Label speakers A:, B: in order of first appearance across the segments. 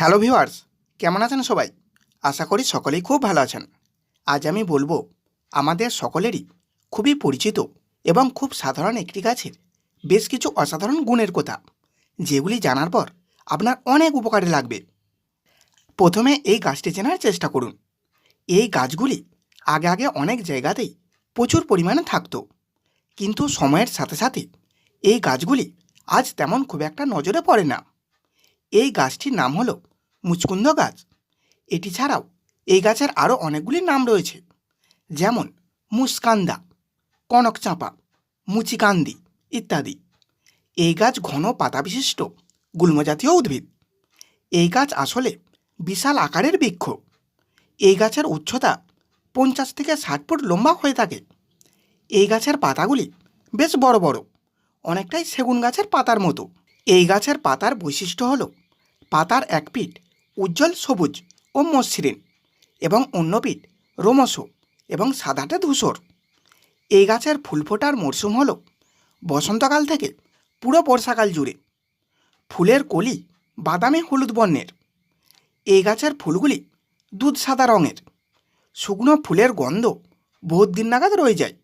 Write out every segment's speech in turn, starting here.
A: Hello viewers, কেমন আছেন সবাই? আশা করি সকলেই খুব ভালো আছেন। আজ আমি বলব, আমাদের সকলেরই খুবই পরিচিত এবং খুব সাধারণ একটি গাছের বেশ কিছু অসাধারণ গুণের কথা, যেগুলি জানার পর আপনার অনেক উপকারে লাগবে। প্রথমে এই গাছটি চেনার চেষ্টা করুন। এই গাছগুলি আগে আগে অনেক জায়গাতেই প্রচুর পরিমাণে থাকতো। কিন্তু সময়ের সাথে সাথে এই গাছগুলি আজ তেমন খুব একটা নজরে পড়ে না। এই গাছটির নাম হলো মুচকুন্দ গাছ। এটি ছাড়াও এই গাছের আরও অনেকগুলি নাম রয়েছে। যেমন মুসকান্দা কনক চাঁপা মুচিকান্দি ইত্যাদি। এই গাছ ঘন পাতা বিশিষ্ট গুল্মজাতীয় উদ্ভিদ। এই গাছ আসলে বিশাল আকারের বৃক্ষ। এই গাছের উচ্চতা পঞ্চাশ থেকে ষাট ফুট লম্বা হয়ে থাকে। এই গাছের পাতাগুলি বেশ বড় বড়, অনেকটাই সেগুন গাছের পাতার মতো। এই গাছের পাতার বৈশিষ্ট্য হলো, পাতার এক পিঠ উজ্জ্বল সবুজ ও মসৃণ এবং অন্য পিঠ রোমস এবং সাদাটে ধূসর। এই গাছের ফুল ফোটার মরশুম হল বসন্তকাল থেকে পুরো বর্ষাকাল জুড়ে। ফুলের কলি বাদামি হলুদ বর্ণের। এই গাছের ফুলগুলি দুধ সাদা রঙের। শুকনো ফুলের গন্ধ বহুত দিন নাগাদ রয়ে যায়।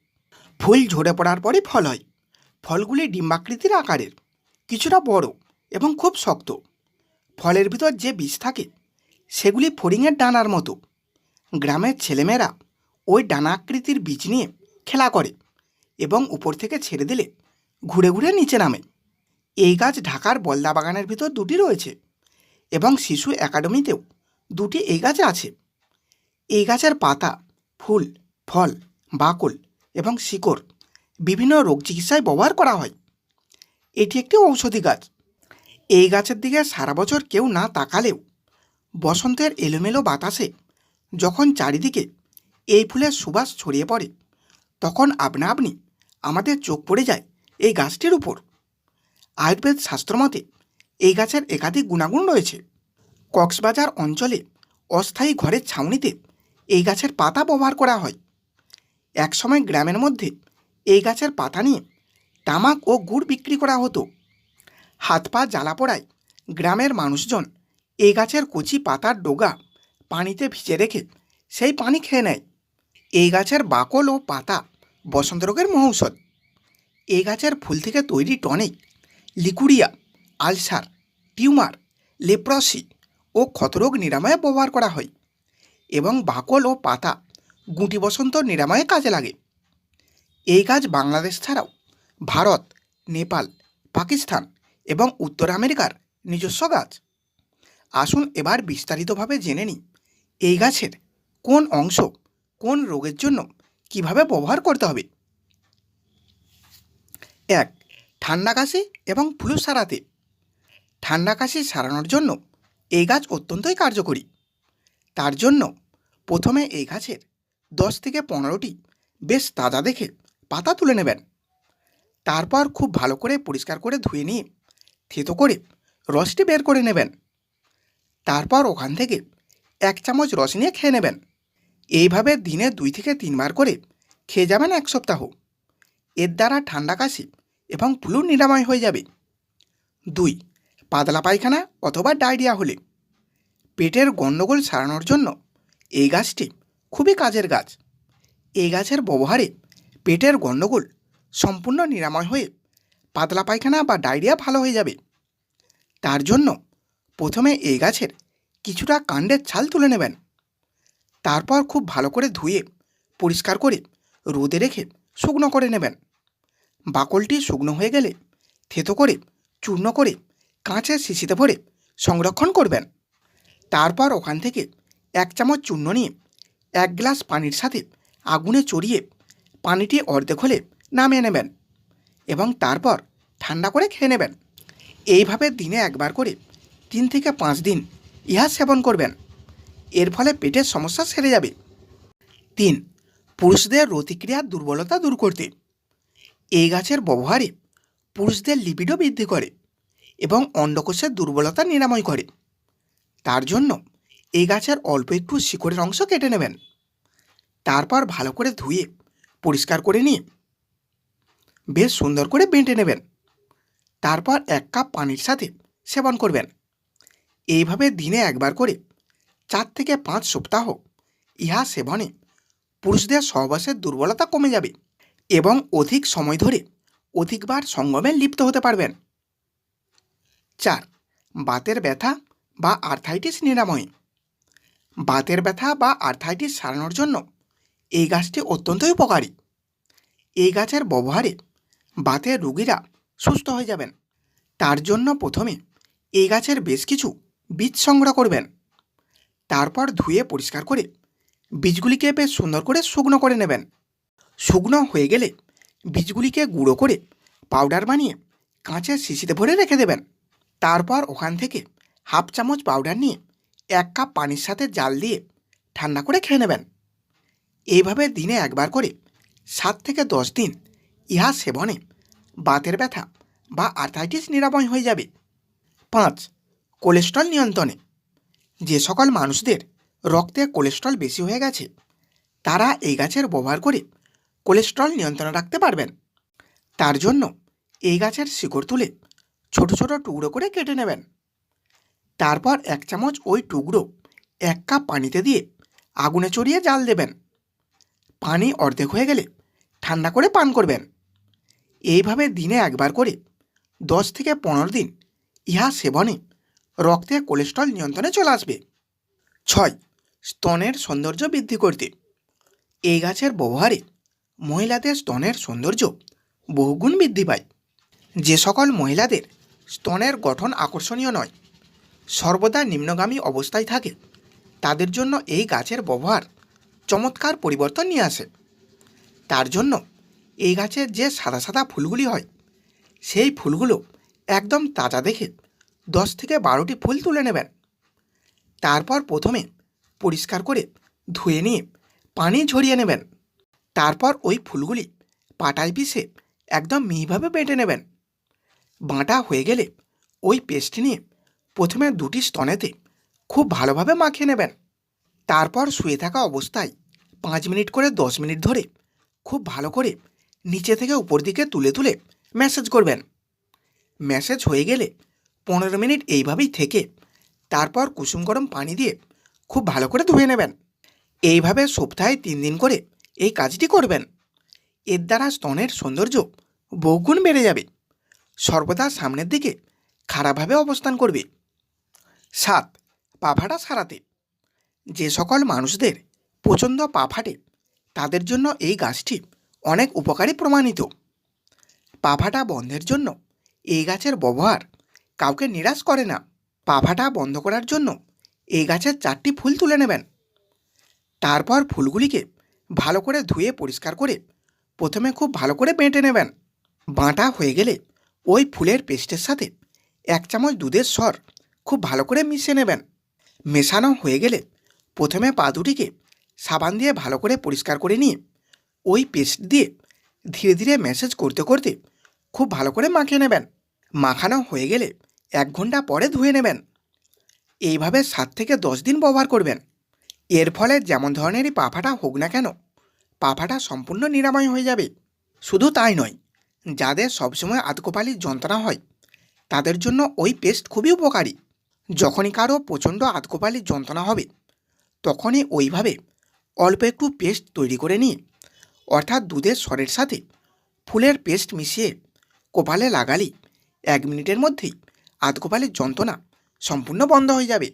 A: ফুল ঝরে পড়ার পরই ফল হয়। ফলগুলি ডিম্বাকৃতির আকারের, কিছুটা বড় এবং খুব শক্ত। ফলের ভিতর যে বীজ থাকে, সেগুলি ফড়িংয়ের ডানার মতো। গ্রামের ছেলেমেয়েরা ওই ডানা আকৃতির বীজ নিয়ে খেলা করে এবং উপর থেকে ছেড়ে দিলে ঘুরে ঘুরে নিচে নামে। এই গাছ ঢাকার বলদা বাগানের ভিতর দুটি রয়েছে এবং শিশু একাডেমিতেও দুটি এই গাছ আছে। এই গাছের পাতা, ফুল, ফল, বাকল এবং শিকড় বিভিন্ন রোগ চিকিৎসায় ব্যবহার করা হয়। এটি একটি ঔষধি গাছ। এই গাছের দিকে সারা বছর কেউ না তাকালেও বসন্তের এলোমেলো বাতাসে যখন চারিদিকে এই ফুলের সুবাস ছড়িয়ে পড়ে, তখন আপনা আপনি আমাদের চোখ পড়ে যায় এই গাছটির উপর। আয়ুর্বেদ শাস্ত্রমতে এই গাছের একাধিক গুণাগুণ রয়েছে। কক্সবাজার অঞ্চলে অস্থায়ী ঘরের ছাউনিতে এই গাছের পাতা ব্যবহার করা হয়। একসময় গ্রামের মধ্যে এই গাছের পাতা নিয়ে তামাক ও গুড় বিক্রি করা হতো। হাত পা জ্বালা পড়ায়। গ্রামের মানুষজন এই গাছের কচি পাতার ডোগা পানিতে ভিজে রেখে সেই পানি খেয়ে নেয়। এই গাছের বাকল ও পাতা বসন্ত রোগের মহৌষধ। এই গাছের ফুল থেকে তৈরি টনিক লিকুরিয়া আলসার, টিউমার, লেপ্রসি ও ক্ষতরোগ নিরাময়ে ব্যবহার করা হয় এবং বাকল ও পাতা গুটি বসন্ত নিরাময়ে কাজে লাগে। এই গাছ বাংলাদেশ ছাড়াও ভারত, নেপাল, পাকিস্তান এবং উত্তর আমেরিকার নিজস্ব গাছ। আসুন এবার বিস্তারিতভাবে জেনে নিই, এই গাছের কোন অংশ কোন রোগের জন্য কীভাবে ব্যবহার করতে হবে? এক, ঠান্ডা কাশি এবং ফ্লু সারাতে। ঠান্ডা কাশি সারানোর জন্য এই গাছ অত্যন্তই কার্যকরী। তার জন্য প্রথমে এই গাছের দশ থেকে পনেরোটি বেশ তাজা দেখে পাতা তুলে নেবেন। তারপর খুব ভালো করে পরিষ্কার করে ধুয়ে নিয়ে থেতো করে রসটি বের করে নেবেন। তারপর ওখান থেকে এক চামচ রস নিয়ে খেয়ে নেবেন। এইভাবে দিনে দুই থেকে তিনবার করে খেয়ে যাবেন এক সপ্তাহ। এর দ্বারা ঠান্ডা কাশি এবং ফ্লু নিরাময় হয়ে যাবে। দুই, পাতলা পায়খানা অথবা ডায়রিয়া হলে। পেটের গণ্ডগোল সারানোর জন্য এই গাছটি খুবই কাজের গাছ। এই গাছের ব্যবহারে পেটের গণ্ডগোল সম্পূর্ণ নিরাময় হয়ে পাতলা পায়খানা বা ডায়রিয়া ভালো হয়ে যাবে। তার জন্য প্রথমে এই গাছের কিছুটা কাণ্ডের ছাল তুলে নেবেন। তারপর খুব ভালো করে ধুয়ে, পরিষ্কার করে রোদে রেখে শুকনো করে নেবেন। বাকলটি শুকনো হয়ে গেলে থেতো করে, চূর্ণ করে কাঁচের শিশিতে ভরে সংরক্ষণ করবেন। তারপর ওখান থেকে এক চামচ চূর্ণ নিয়ে এক গ্লাস পানির সাথে আগুনে চড়িয়ে পানিটি অর্ধেক হলে নামিয়ে নেবেন এবং তারপর ঠান্ডা করে খেয়ে নেবেন। এইভাবে দিনে একবার করে তিন থেকে পাঁচ দিন ইহা সেবন করবেন। এর ফলে পেটের সমস্যা সেরে যাবে। তিন, পুরুষদের রতিক্রিয়ার দুর্বলতা দূর করতে। এই গাছের ব্যবহারে পুরুষদের লিপিডও বৃদ্ধি করে এবং অন্ডকোষের দুর্বলতা নিরাময় করে। তার জন্য এই গাছের অল্প একটু শিকড়ের অংশ কেটে নেবেন। তারপর ভালো করে ধুয়ে পরিষ্কার করে নিয়ে বেশ সুন্দর করে বেঁটে নেবেন। তারপর এক কাপ পানির সাথে সেবন করবেন। এইভাবে দিনে একবার করে চার থেকে পাঁচ সপ্তাহ ইহা সেবনে পুরুষদের সহবাসের দুর্বলতা কমে যাবে এবং অধিক সময় ধরে অধিকবার সঙ্গমে লিপ্ত হতে পারবেন। চার, বাতের ব্যথা বা আর্থাইটিস নিরাময়। বাতের ব্যথা বা আর্থাইটিস সারানোর জন্য এই গাছটি অত্যন্তই উপকারী। এই গাছের ব্যবহারে বাতের রোগীরা সুস্থ হয়ে যাবেন। তার জন্য প্রথমে এই গাছের বেশ কিছু বীজ সংগ্রহ করবেন। তারপর ধুয়ে পরিষ্কার করে বীজগুলিকে বেশ সুন্দর করে শুকনো করে নেবেন। শুকনো হয়ে গেলে বীজগুলিকে গুঁড়ো করে পাউডার বানিয়ে কাঁচের শিশিতে ভরে রেখে দেবেন। তারপর ওখান থেকে হাফ চামচ পাউডার নিয়ে এক কাপ পানির সাথে জাল দিয়ে ঠান্ডা করে খেয়ে নেবেন। এইভাবে দিনে একবার করে সাত থেকে দশ দিন ইহা সেবনে বাতের ব্যথা বা আর্থাইটিস নিরাময় হয়ে যাবে। পাঁচ কোলেস্ট্রল নিয়ন্ত্রণে। যে সকল মানুষদের রক্তে কোলেস্ট্রল বেশি হয়ে গেছে, তারা এই গাছের ব্যবহার করে কোলেস্ট্রল নিয়ন্ত্রণে রাখতে পারবেন। তার জন্য এই গাছের শিকড় তুলে ছোট ছোট টুকরো করে কেটে নেবেন। তারপর এক চামচ ওই টুকরো এক কাপ পানিতে দিয়ে আগুনে চড়িয়ে জাল দেবেন। পানি অর্ধেক হয়ে গেলে ঠান্ডা করে পান করবেন। এইভাবে দিনে একবার করে দশ থেকে পনেরো দিন ইহা সেবনে রক্তে কোলেস্ট্রল নিয়ন্ত্রণে চলে আসবে। ছয়, স্তনের সৌন্দর্য বৃদ্ধি করতে। এই গাছের ব্যবহারে মহিলাদের স্তনের সৌন্দর্য বহুগুণ বৃদ্ধি পায়। যে সকল মহিলাদের স্তনের গঠন আকর্ষণীয় নয়, সর্বদা নিম্নগামী অবস্থায় থাকে, তাদের জন্য এই গাছের ব্যবহার চমৎকার পরিবর্তন নিয়ে আসে। তার জন্য এই গাছের যে সাদা সাদা ফুলগুলি হয়, সেই ফুলগুলো একদম তাজা দেখে দশ থেকে বারোটি ফুল তুলে নেবেন। তারপর প্রথমে পরিষ্কার করে ধুয়ে নিয়ে পানি ঝরিয়ে নেবেন। তারপর ওই ফুলগুলি পাটায় পিষে একদম মিহিভাবে বেটে নেবেন। বাঁটা হয়ে গেলে ওই পেস্ট নিয়ে প্রথমে দুটি স্তনেতে খুব ভালোভাবে মাখিয়ে নেবেন। তারপর শুয়ে থাকা অবস্থায় পাঁচ মিনিট করে দশ মিনিট ধরে খুব ভালো করে নিচে থেকে উপর দিকে তুলে তুলে ম্যাসেজ করবেন। ম্যাসেজ হয়ে গেলে পনেরো মিনিট এইভাবেই থেকে তারপর কুসুম গরম পানি দিয়ে খুব ভালো করে ধুয়ে নেবেন। এইভাবে সপ্তাহে তিন দিন করে এই কাজটি করবেন। এর দ্বারা স্তনের সৌন্দর্য বহুগুণ বেড়ে যাবে। সর্বদা সামনের দিকে খারাপভাবে অবস্থান করবে। সাত, পা ফাটা সারাতে। যে সকল মানুষদের প্রচণ্ড পা ফাটে, তাদের জন্য এই গাছটি অনেক উপকারী প্রমাণিত। পা ফাটা বন্ধের জন্য এই গাছের ব্যবহার কাউকে নিরাশ করে না। পা ফাটা বন্ধ করার জন্য এই গাছের চারটি ফুল তুলে নেবেন। তারপর ফুলগুলিকে ভালো করে ধুয়ে পরিষ্কার করে প্রথমে খুব ভালো করে বেঁটে নেবেন। বাঁটা হয়ে গেলে ওই ফুলের পেস্টের সাথে এক চামচ দুধের স্বর খুব ভালো করে মিশিয়ে নেবেন। মেশানো হয়ে গেলে প্রথমে পা দুটিকে সাবান দিয়ে ভালো করে পরিষ্কার করে নিয়ে ওই পেস্ট দিয়ে ধীরে ধীরে ম্যাসেজ করতে করতে খুব ভালো করে মাখিয়ে নেবেন। মাখানো হয়ে গেলে এক ঘণ্টা পরে ধুয়ে নেবেন। এইভাবে সাত থেকে দশ দিন ব্যবহার করবেন। এর ফলে যেমন ধরনেরই পা ফাটা হোক না কেন পা ফাটা সম্পূর্ণ নিরাময় হয়ে যাবে। শুধু তাই নয়, যাদের সবসময় আতকোপালির যন্ত্রণা হয়, তাদের জন্য ওই পেস্ট খুবই উপকারী। যখনই কারও প্রচণ্ড আতকোপালির যন্ত্রণা হবে, তখনই ওইভাবে অল্প একটু পেস্ট তৈরি করে নিয়ে অর্থাৎ দুধের স্বরের সাথে ফুলের পেস্ট মিশিয়ে কপালে লাগালেই এক মিনিটের মধ্যেই আধ কপালের যন্ত্রণা সম্পূর্ণ বন্ধ হয়ে যাবে।